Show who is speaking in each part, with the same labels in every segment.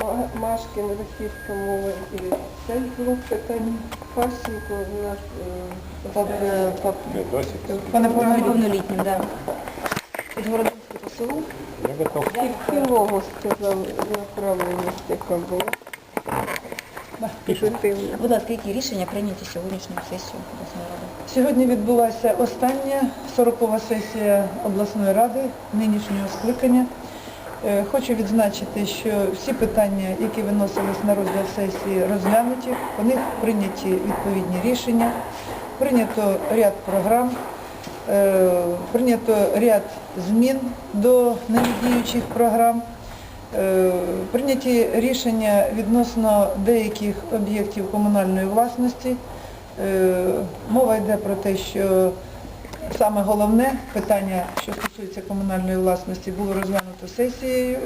Speaker 1: Ма- Машкін, російська мова і цей блок питань Фасенко, наш е,
Speaker 2: Пап, е, пап,
Speaker 1: пане
Speaker 2: неповнолітнім, да. Підгородинський по селу.
Speaker 3: Я готов.
Speaker 1: І в цілому сказав направлення яка була.
Speaker 2: Будь ласка, які рішення прийняті сьогоднішньою сесією обласної ради?
Speaker 4: Сьогодні відбулася остання 40-ва сесія обласної ради нинішнього скликання. Е, Хочу відзначити, що всі питання, які виносились на розгляд сесії, розглянуті, по них прийняті відповідні рішення, прийнято ряд програм, е, прийнято ряд змін до недіючих програм. Е, Прийняті рішення відносно деяких об'єктів комунальної власності. Мова йде про те, що саме головне питання, що стосується комунальної власності, було розглянуто сесією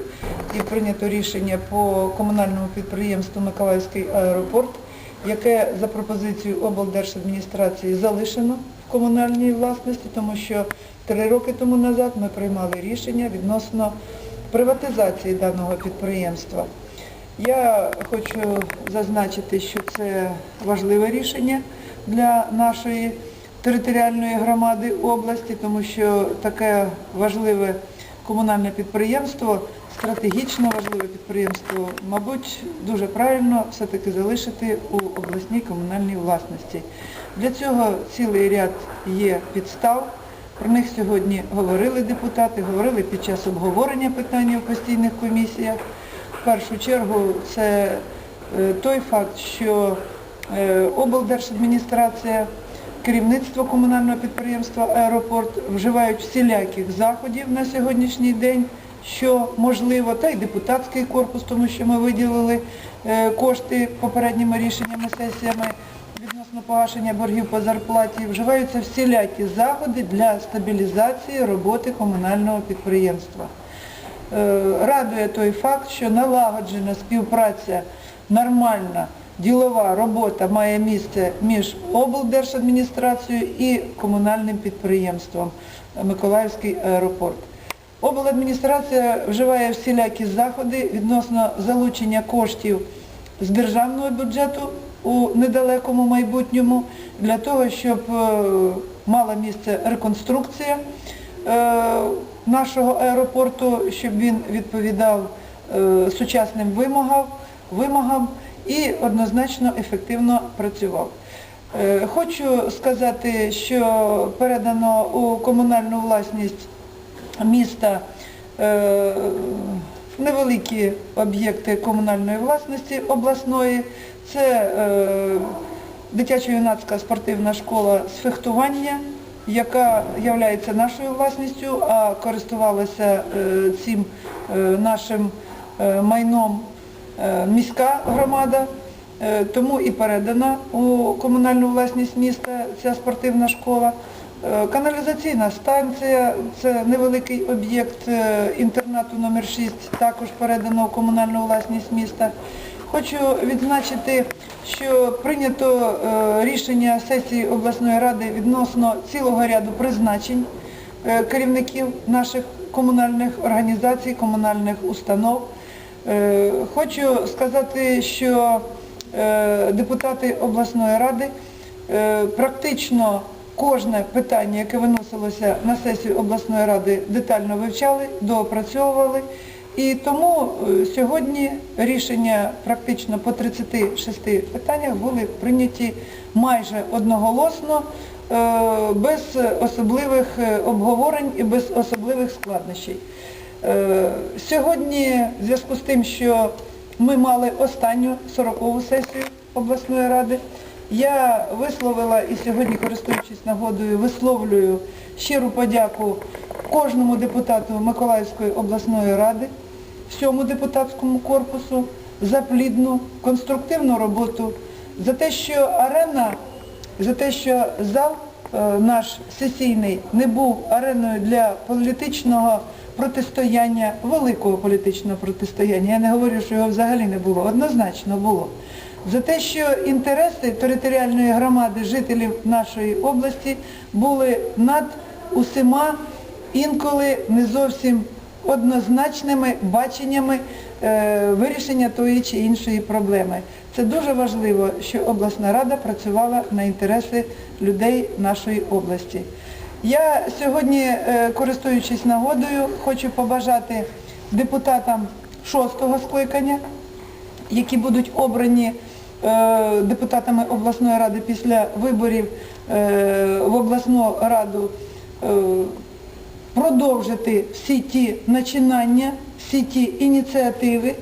Speaker 4: і прийнято рішення по комунальному підприємству Миколаївський аеропорт, яке за пропозицією облдержадміністрації залишено в комунальній власності, тому що три роки тому назад ми приймали рішення відносно приватизації даного підприємства. Я хочу зазначити, що це важливе рішення для нашої територіальної громади області, тому що таке важливе комунальне підприємство, стратегічно важливе підприємство, мабуть, дуже правильно все-таки залишити у обласній комунальній власності. Для цього цілий ряд є підстав. Про них сьогодні говорили депутати, говорили під час обговорення питання в постійних комісіях. В першу чергу це е, той факт, що е, облдержадміністрація, керівництво комунального підприємства Аеропорт вживають всіляких заходів на сьогоднішній день, що можливо, та й депутатський корпус, тому що ми виділили е, кошти попередніми рішеннями сесіями відносно погашення боргів по зарплаті, вживаються всілякі заходи для стабілізації роботи комунального підприємства. Е, Радує той факт, що налагоджена співпраця, нормальна ділова робота має місце між облдержадміністрацією і комунальним підприємством Миколаївський аеропорт. Обладміністрація вживає всілякі заходи відносно залучення коштів з державного бюджету у недалекому майбутньому для того, щоб е, мала місце реконструкція е, нашого аеропорту, щоб він відповідав е, сучасним вимогам, вимогам і однозначно ефективно працював. Е, Хочу сказати, що передано у комунальну власність міста е, невеликі об'єкти комунальної власності обласної. Це е, дитячо-юнацька спортивна школа з фехтування, яка є нашою власністю, а користувалася цим нашим майном міська громада. Е, Тому і передана у комунальну власність міста ця спортивна школа. Е, Каналізаційна станція, це невеликий об'єкт е, інтернату номер 6 також передано у комунальну власність міста. Хочу відзначити, що прийнято е, рішення сесії обласної ради відносно цілого ряду призначень е, керівників наших комунальних організацій, комунальних установ. Е, Хочу сказати, що е, депутати обласної ради е, практично кожне питання, яке виносилося на сесію обласної ради, детально вивчали, доопрацьовували. І тому сьогодні рішення практично по 36 питаннях були прийняті майже одноголосно, без особливих обговорень і без особливих складнощів. Е, Сьогодні, в зв'язку з тим, що ми мали останню 40-ту сесію обласної ради, я висловила і сьогодні, користуючись нагодою, висловлюю щиру подяку кожному депутату Миколаївської обласної ради, всьому депутатському корпусу за плідну, конструктивну роботу, за те, що арена, за те, що зал наш сесійний не був ареною для політичного протистояння, великого політичного протистояння. Я не говорю, що його взагалі не було, однозначно було. За те, що інтереси територіальної громади жителів нашої області були над усіма інколи не зовсім однозначними баченнями е, вирішення тої чи іншої проблеми. Це дуже важливо, що обласна рада працювала на інтереси людей нашої області. Я сьогодні, е, користуючись нагодою, хочу побажати депутатам шостого скликання, які будуть обрані е, депутатами обласної ради після виборів е, в обласну раду, е, продовжити всі ті начинання, всі ті ініціативи,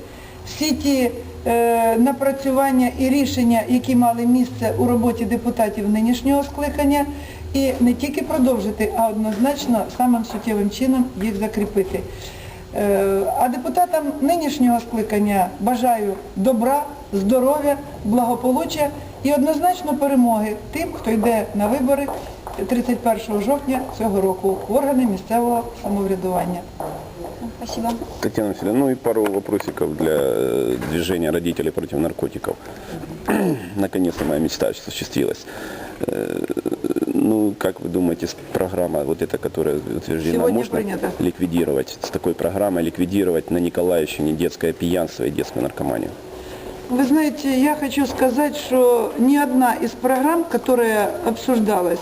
Speaker 4: всі ті е, напрацювання і рішення, які мали місце у роботі депутатів нинішнього скликання, і не тільки продовжити, а однозначно самим суттєвим чином їх закріпити. Е, А депутатам нинішнього скликання бажаю добра, здоров'я, благополуччя і однозначно перемоги тим, хто йде на вибори 31 жовтня цього року в органи місцевого самоврядування.
Speaker 2: Спасибо.
Speaker 3: Татьяна Васильевна, ну и пару вопросиков для э, движения родителей против наркотиков. Наконец-то моя мечта осуществилась. Э, Ну, как вы думаете, с- программа вот эта, которая утверждена,
Speaker 4: Сегодня
Speaker 3: можно
Speaker 4: принята.
Speaker 3: ликвидировать, с такой программой ликвидировать на Николаевщине детское пьянство и детскую наркоманию?
Speaker 4: Вы знаете, я хочу сказать, что ни одна из программ, которая обсуждалась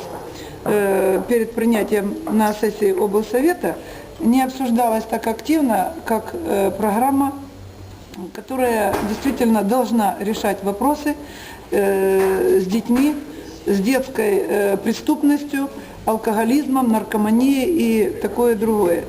Speaker 4: э, перед принятием на сессии облсовета, не обсуждалась так активно, как э, программа, которая действительно должна решать вопросы э, с детьми, с детской э, преступностью, алкоголизмом, наркоманией и такое другое.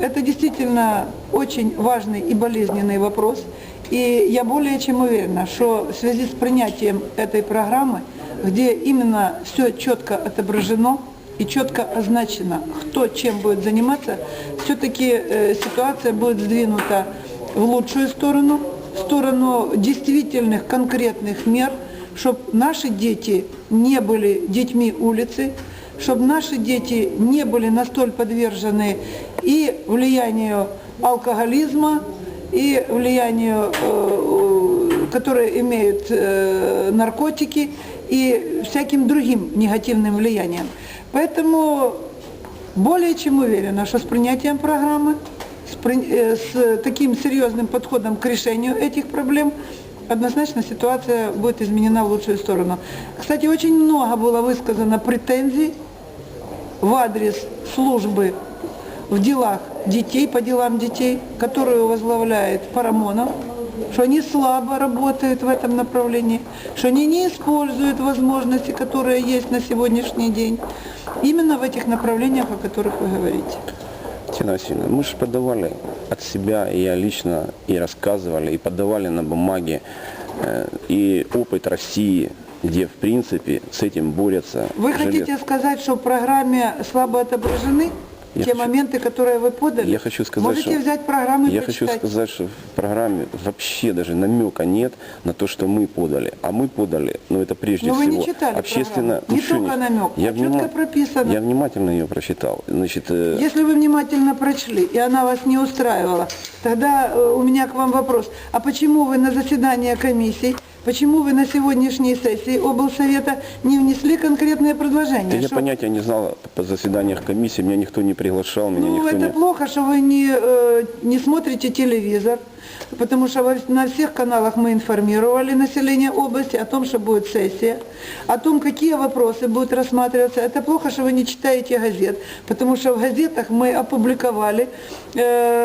Speaker 4: Это действительно очень важный и болезненный вопрос. И я более чем уверена, что в связи с принятием этой программы, где именно все четко отображено и четко означено, кто чем будет заниматься, все-таки э, ситуация будет сдвинута в лучшую сторону, в сторону действительных конкретных мер, чтобы наши дети не были детьми улицы, чтобы наши дети не были настолько подвержены и влиянию алкоголизма, и влиянию, э, которое имеют э, наркотики, и всяким другим негативным влиянием. Поэтому более чем уверена, что с принятием программы, с, э, с таким серьезным подходом к решению этих проблем, однозначно ситуация будет изменена в лучшую сторону. Кстати, очень много было высказано претензий в адрес службы в делах детей, по делам детей, которую возглавляет Парамонов, что они слабо работают в этом направлении, что они не используют возможности, которые есть на сегодняшний день, именно в этих направлениях, о которых вы говорите.
Speaker 3: Татьяна Васильевна, мы же подавали от себя, и я лично, и рассказывали, и подавали на бумаге э, и опыт России, где, в принципе, с этим борются.
Speaker 4: Вы
Speaker 3: желез-
Speaker 4: хотите сказать, что в программе слабо отображены
Speaker 3: Я
Speaker 4: те
Speaker 3: хочу-
Speaker 4: моменты, которые вы подали?
Speaker 3: Я хочу сказать,
Speaker 4: Можете
Speaker 3: что,
Speaker 4: взять программу и
Speaker 3: я хочу
Speaker 4: прочитать.
Speaker 3: сказать, что в программе вообще даже намека нет на то, что мы подали. А мы подали, ну это прежде
Speaker 4: Но вы
Speaker 3: всего
Speaker 4: не читали
Speaker 3: общественно.
Speaker 4: программу. Не
Speaker 3: Ну, что
Speaker 4: только намек, а четко прописано.
Speaker 3: Я внимательно ее прочитал. Значит, э,
Speaker 4: Если вы внимательно прочли, и она вас не устраивала, тогда э, у меня к вам вопрос. А почему вы на заседание комиссий, почему вы на сегодняшней сессии облсовета не внесли конкретные предложения?
Speaker 3: да я
Speaker 4: Что-
Speaker 3: понятия не знал по заседаниях комиссии, меня никто не приглашал, меня
Speaker 4: Ну,
Speaker 3: никто
Speaker 4: это
Speaker 3: не...
Speaker 4: плохо, что вы не, э, не смотрите телевизор, потому что во- на всех каналах мы информировали население области о том, что будет сессия, о том, какие вопросы будут рассматриваться. Это плохо, что вы не читаете газет, потому что в газетах мы опубликовали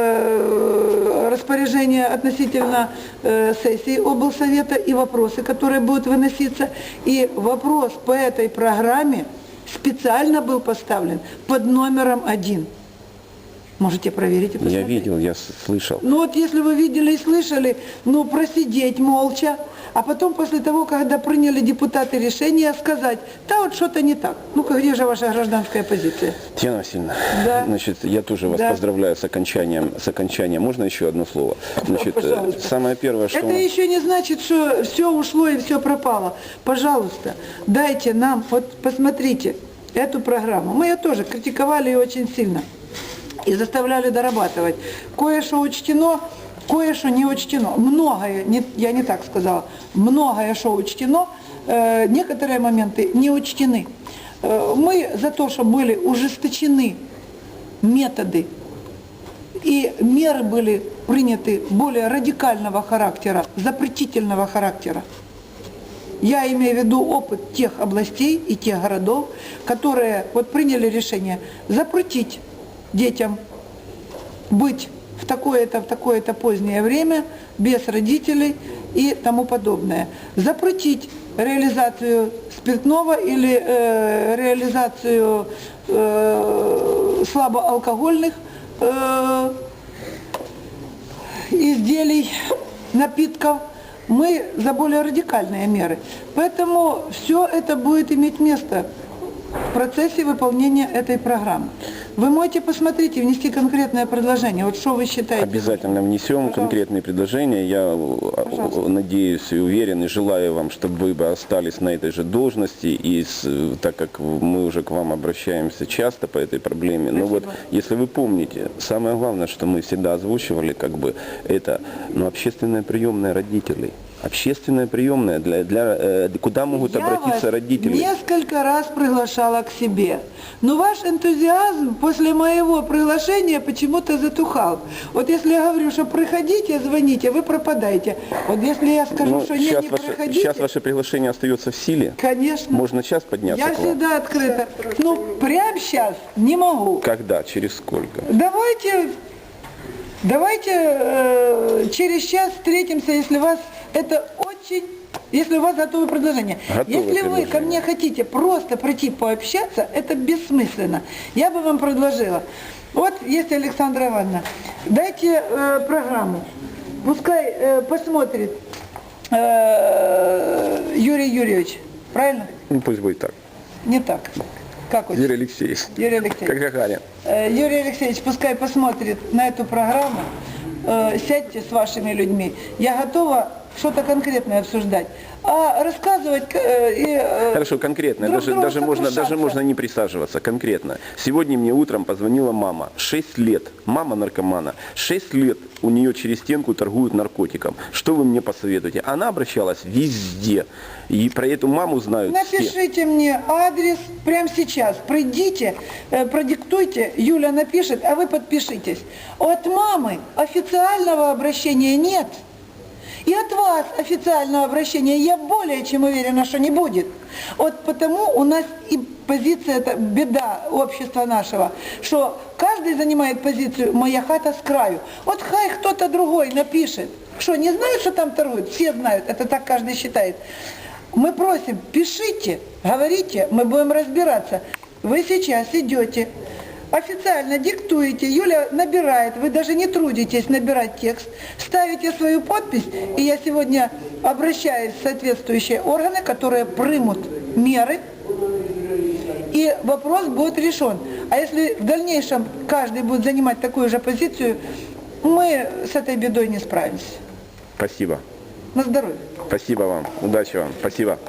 Speaker 4: э, распоряжение относительно э, сессии облсовета и вопросы, которые будут выноситься. И вопрос по этой программе специально был поставлен под номером один. Можете проверить и
Speaker 3: Я
Speaker 4: посмотреть.
Speaker 3: видел, я слышал.
Speaker 4: Ну вот если вы видели и слышали, ну просидеть молча, а потом после того, когда приняли депутаты решение, сказать, да вот что-то не так. Ну-ка, где же ваша гражданская позиция?
Speaker 3: Татьяна Васильевна,
Speaker 4: Да.
Speaker 3: значит, я тоже вас
Speaker 4: Да.
Speaker 3: поздравляю с окончанием, с окончанием. Можно еще одно слово? Значит, э,
Speaker 4: Пожалуйста.
Speaker 3: самое первое, что...
Speaker 4: Это еще не значит, что все ушло и все пропало. Пожалуйста, дайте нам, вот посмотрите эту программу. Мы ее тоже критиковали ее очень сильно и заставляли дорабатывать. Кое-что учтено, кое-что не учтено. Многое, не- я не так сказала, многое, что учтено, э, некоторые моменты не учтены. Э, мы за то, что были ужесточены методы и меры были приняты более радикального характера, запретительного характера. Я имею в виду опыт тех областей и тех городов, которые вот приняли решение запретить детям быть в такое-то, в такое-то позднее время без родителей и тому подобное. Запретить реализацию спиртного или э, реализацию э, слабоалкогольных э, изделий, напитков, мы за более радикальные меры. Поэтому все это будет иметь место в процессе выполнения этой программы. Вы можете посмотреть и внести конкретное предложение. Вот что вы считаете?
Speaker 3: Обязательно внесем конкретные предложения. Я э,
Speaker 4: Пожалуйста.
Speaker 3: надеюсь и уверен и желаю вам, чтобы вы бы остались на этой же должности. И с- э, так как мы уже к вам обращаемся часто по этой проблеме, но вот если вы помните, самое главное, что мы всегда озвучивали, как бы это ну, общественная приемная родителей. Общественная приемная, для, для, э, куда могут
Speaker 4: Я
Speaker 3: обратиться
Speaker 4: вас
Speaker 3: родители.
Speaker 4: несколько раз приглашала к себе. Но ваш энтузиазм после моего приглашения почему-то затухал. Вот если я говорю, что приходите, звоните, вы пропадаете. Вот если я скажу,
Speaker 3: Ну,
Speaker 4: что нет, не
Speaker 3: ваше,
Speaker 4: приходите,
Speaker 3: сейчас ваше приглашение остается в силе.
Speaker 4: конечно,
Speaker 3: Можно сейчас подняться
Speaker 4: я всегда открыта. Ну, прямо сейчас не могу.
Speaker 3: Когда? Через сколько?
Speaker 4: Давайте, давайте э, через час встретимся, если вас это очень, если у вас готовы предложения.
Speaker 3: Готовы
Speaker 4: если вы ко мне хотите просто прийти пообщаться, это бессмысленно. Я бы вам предложила. Вот есть Александра Ивановна, дайте э, программу. Пускай э, посмотрит э, Юрий Юрьевич. Правильно?
Speaker 3: Ну, пусть будет так.
Speaker 4: Не так. Как вот?
Speaker 3: Юрий Алексеевич.
Speaker 4: Юрий Алексеевич.
Speaker 3: Как Гагарин.
Speaker 4: Э, Юрий Алексеевич, пускай посмотрит на эту программу, Э, сядьте с вашими людьми. Я готова что-то конкретное обсуждать. А рассказывать э, и... э,
Speaker 3: Хорошо, конкретно.
Speaker 4: друг
Speaker 3: Даже, даже, можно, даже можно не присаживаться. Конкретно. Сегодня мне утром позвонила мама. 6 лет. Мама наркомана. 6 лет у нее через стенку торгуют наркотиком. Что вы мне посоветуете? Она обращалась везде. И про эту маму знают все.
Speaker 4: Напишите мне адрес прямо сейчас. Придите, э, продиктуйте, Юля напишет, а вы подпишитесь. От мамы официального обращения нет. И от вас официального обращения я более чем уверена, что не будет. Вот потому у нас и позиция, это беда общества нашего, что каждый занимает позицию «моя хата с краю». Вот хай кто-то другой напишет. Что, не знают, что там торгуют? Все знают, это так каждый считает. Мы просим, пишите, говорите, мы будем разбираться. Вы сейчас идете, официально диктуете, Юля набирает, вы даже не трудитесь набирать текст, ставите свою подпись, и я сегодня обращаюсь в соответствующие органы, которые примут меры, и вопрос будет решен. А если в дальнейшем каждый будет занимать такую же позицию, мы с этой бедой не справимся.
Speaker 3: Спасибо.
Speaker 4: На здоровье.
Speaker 3: Спасибо вам. Удачи вам. Спасибо.